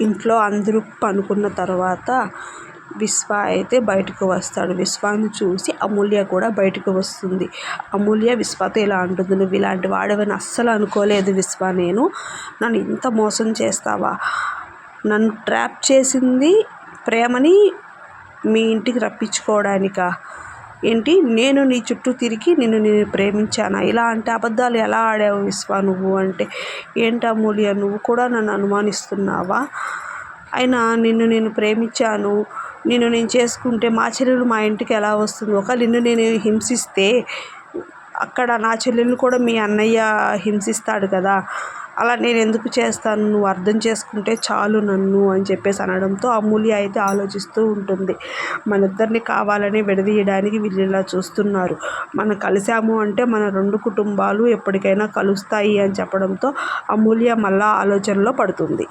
ఇంట్లో అందరూ పనుకున్న తర్వాత విశ్వ అయితే బయటకు వస్తాడు. విశ్వాన్ని చూసి అమూల్య కూడా బయటకు వస్తుంది. అమూల్య విశ్వతో ఇలా అంటుంది నువ్వు ఇలాంటి వాడవని అస్సలు అనుకోలేదు విశ్వ నేను. నన్ను ఇంత మోసం చేస్తావా? నన్ను ట్రాప్ చేసింది ప్రేమని మీ ఇంటికి రప్పించుకోవడానికా? ఏంటి? నేను నీ చుట్టూ తిరిగి నిన్ను నేను ప్రేమించానా? ఇలా అంటే అబద్ధాలు ఎలా ఆడావు విశ్వ నువ్వు అంటే? ఏంటా మూలియా? నువ్వు కూడా నన్ను అనుమానిస్తున్నావా? అయినా నిన్ను నేను ప్రేమించాను. నిన్ను నేను చేసుకుంటే మా చెల్లెలు మా ఇంటికి ఎలా వస్తుంది? ఒక నిన్ను నేను హింసిస్తే అక్కడ నా చెల్లెలు కూడా మీ అన్నయ్య హింసిస్తాడు కదా. అలా నేను ఎందుకు చేస్తాను? నువ్వు అర్థం చేసుకుంటే చాలు నన్ను అని చెప్పేసి అనడంతో అమూల్య అయితే ఆలోచిస్తూ ఉంటుంది. మన ఇద్దరిని కావాలని విడదీయడానికి వీళ్ళు ఇలా చూస్తున్నారు. మనం కలిసాము అంటే మన రెండు కుటుంబాలు ఎప్పటికైనా కలుస్తాయి అని చెప్పడంతో అమూల్య మళ్ళా ఆలోచనలో పడుతుంది.